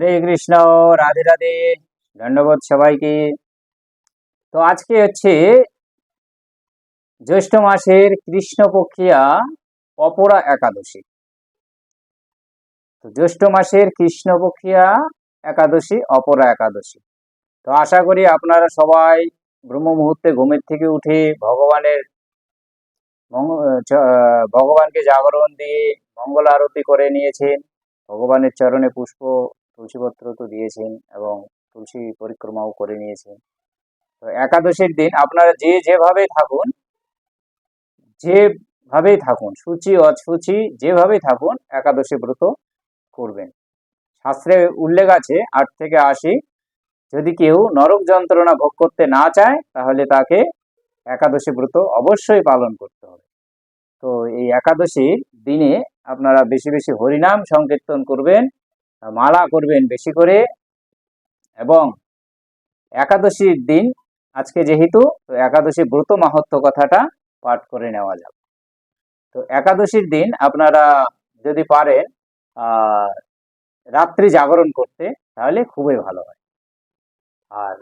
হরে কৃষ্ণ, রাধে রাধে, ধন্যবাদ সবাইকে। তো আজকে হচ্ছে জ্যৈষ্ঠ মাসের কৃষ্ণপক্ষিয়া অপরা একাদশী। তো জ্যৈষ্ঠ মাসের কৃষ্ণপক্ষিয়া একাদশী, অপরা একাদশী। তো আশা করি আপনারা সবাই ব্রহ্ম মুহূর্তে ঘুমের থেকে উঠে ভগবানের ভগবানকে জাগরণ দিয়ে মঙ্গল আরতি করে নিয়েছেন। ভগবানের চরণে পুষ্প তুলসীপত্র তো দিয়েছেন এবং তুলসী পরিক্রমাও করে নিয়েছেন। তো একাদশীর দিন আপনারা যে যেভাবে থাকুন, যেভাবেই থাকুন, সূচি, অসুচি, যেভাবেই থাকুন, একাদশী ব্রত করবেন। শাস্ত্রে উল্লেখ আছে আট থেকে আশি, যদি কেউ নরক যন্ত্রণা ভোগ করতে না চায়, তাহলে তাকে একাদশী ব্রত অবশ্যই পালন করতে হবে। তো এই একাদশীর দিনে আপনারা বেশি বেশি হরিনাম সংকীর্তন করবেন মালা করবেন বেশি করে। এবং একাদশীর দিন, আজকে যেহেতু, তো একাদশী ব্রত মাহাত্ম কথাটা পাঠ করে নেওয়া যাবে তো একাদশীর দিন আপনারা যদি পারেন রাত্রি জাগরণ করতে, তাহলে খুবই ভালো হয়। আর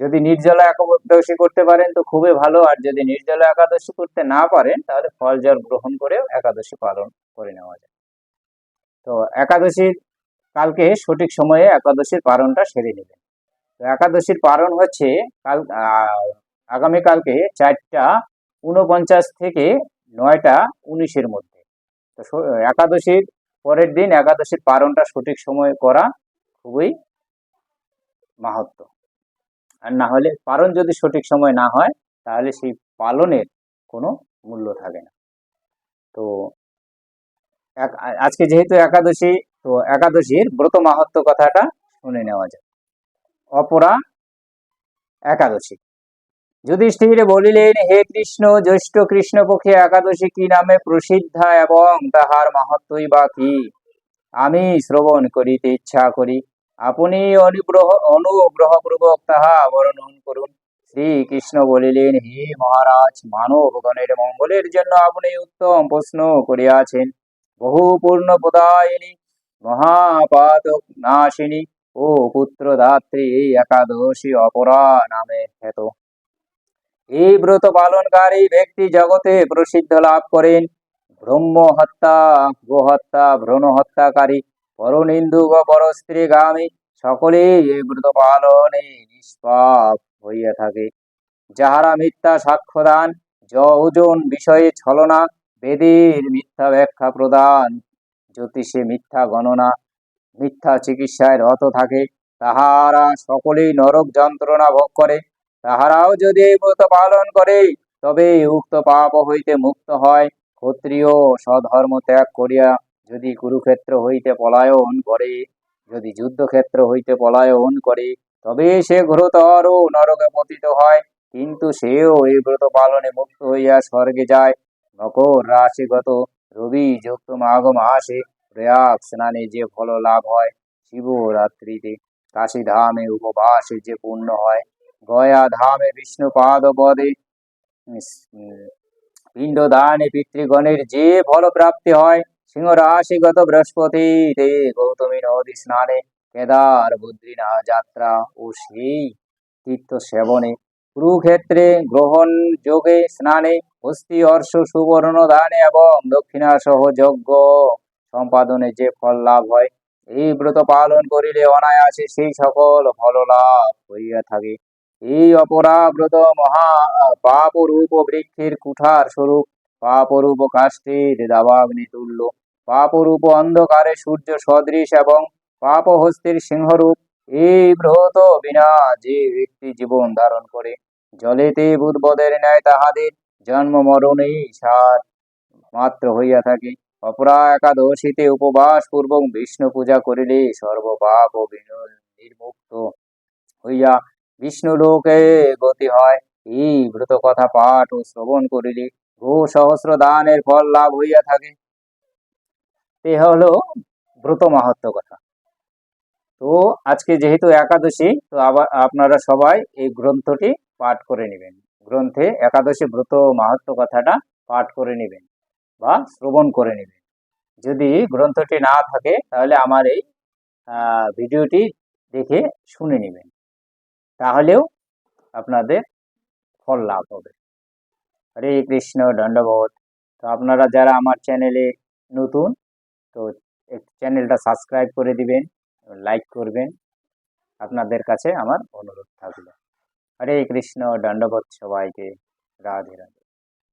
যদি নির্জলা একাদশী করতে পারেন, তো খুবই ভালো। আর যদি নির্জলা একাদশী করতে না পারেন, তাহলে ফল জল গ্রহণ করেও একাদশী পালন করে নেওয়া যায় তো একাদশীর কালকে সঠিক সময়ে একাদশীর পারণটা সেরে নেবেন। তো একাদশীর পারণ হচ্ছে কাল আগামীকালকে চারটা উনপঞ্চাশ থেকে নয়টা উনিশের মধ্যে। তো একাদশীর পরের দিন একাদশীর পারণটা সঠিক সময়ে করা খুবই মাহাত্ম। আর না হলে পালন যদি সঠিক সময় না হয়, তাহলে সেই পালনের কোনো মূল্য থাকে না। তো আজকে যেহেতু একাদশী, তো একাদশীর ব্রত মাহাত্ম কথাটা শুনে নেওয়া যায় অপরা একাদশী। যুধিষ্ঠির বলিলেন, হে কৃষ্ণ, জ্যৈষ্ঠ কৃষ্ণপক্ষে একাদশী কি নামে প্রসিদ্ধা এবং তাহার মাহাত্মই বা কি? আমি শ্রবণ করিতে ইচ্ছা করি। আপনি অনুগ্রহ, অনুগ্রহপূর্বক তাহা বর্ণন করুন। শ্রীকৃষ্ণ বলিলেন, হে মহারাজ, মানবগণের মঙ্গলের জন্য আপনি উত্তম প্রশ্ন করিয়াছেন। বহু পূর্ণ প্রদায়িনী মহাপাতক নাশিনী, ও পুত্র দাত্রী এই একাদশী অপরা নামে খ্যাত। এই ব্রত পালনকারী ব্যক্তি জগতে প্রসিদ্ধ লাভ করেন। ব্রহ্ম হত্যা গোহত্যা ভ্রূণ হত্যাকারী পরনিন্দুক ও পরস্ত্রীগামী সকলেই এই ব্রত পালনে নিষ্পাপ হইয়া থাকে। যাহারা মিথ্যা সাক্ষ্যদান যৌজন বিষয়ে ছলনা বেদের মিথ্যা ব্যাখ্যা প্রদান। জ্যোতিষে মিথ্যা গণনা, মিথ্যা চিকিৎসায় রত থাকে। তাহারা সকলেই নরক যন্ত্রণা ভোগ করে। তাহারাও যদি এই ব্রত পালন করে, তবে উক্ত পাপ হইতে মুক্ত হয়। ক্ষত্রিয় স্বধর্ম ত্যাগ করিয়া যদি কুরুক্ষেত্র হইতে পলায়ন করে, যদি যুদ্ধক্ষেত্র হইতে পলায়ন করে, তবে সে ঘোরতর নরকে পতিত হয়। কিন্তু সেও এই ব্রত পালনে মুক্ত হইয়া স্বর্গে যায়। মকর রাশিগত রবি যুক্ত মাঘ মাসে প্রয়াগ স্নানে যে ফল লাভ হয়, শিবরাত্রিতে কাশী ধামে উপবাসে যে পূর্ণ হয়। গয়া ধামে বিষ্ণু পাদ পদে পিণ্ড দানে পিতৃগণের যে ফল প্রাপ্তি হয় সিংহ রাশিগত বৃহস্পতিতে গৌতমী নদী স্নানে কেদার বদ্রীনা যাত্রা ও সেই তীর্থ সেবনে কুরুক্ষেত্রে গ্রহণ যোগে স্নানে হস্তি অর্শ সুবর্ণ দানে এবং দক্ষিণা সহ যজ্ঞ সম্পাদনে যে ফল লাভ হয়, এই ব্রত পালন করিলে অনায়াসে সেই সকল ফল লাভ হইয়া থাকে। এই অপরাব্রত মহা পাপরূপ বৃক্ষের কুঠার স্বরূপ, পাপরূপ কাষ্ঠের দাবাগ্নি তুল্য, পাপরূপ অন্ধকারে সূর্য সদৃশ এবং পাপ পাপহস্তির সিংহরূপ এই ব্রত বিনা যে ব্যক্তি জীবন ধারণ করে। জলেতে বুধবদের ন্যায় তাহাদের জন্ম মরণেই সার মাত্র হইয়া থাকে। অপরা একাদশীতে উপবাস পূর্বক বিষ্ণু পূজা করিলে সর্বপাপ ও নির্মুক্ত হইয়া বিষ্ণু লোকে গতি হয়। এই ব্রত কথা পাঠ ও শ্রবণ করিলে গো সহস্র দানের ফল লাভ হইয়া থাকে। এ হলো ব্রত মাহাত্ম কথা। তো আজকে যেহেতু একাদশী, তো আবার আপনারা সবাই এই গ্রন্থটি পাঠ করে নেবেন। গ্রন্থে একাদশী ব্রত মাহাত্ম কথাটা পাঠ করে নেবেন বা শ্রবণ করে নেবেন। যদি গ্রন্থটি না থাকে, তাহলে আমার এই ভিডিওটি দেখে শুনে নেবেন। তাহলেও আপনাদের ফল লাভ হবে। হরে কৃষ্ণ, দণ্ডবোধ। তো আপনারা যারা আমার চ্যানেলে নতুন, তো চ্যানেলটা সাবস্ক্রাইব করে দিবেন। লাইক করবেন। আপনাদের কাছে আমার অনুরোধ থাকল। হরে কৃষ্ণ দণ্ডবোধ সবাইকে রাধে রাধে।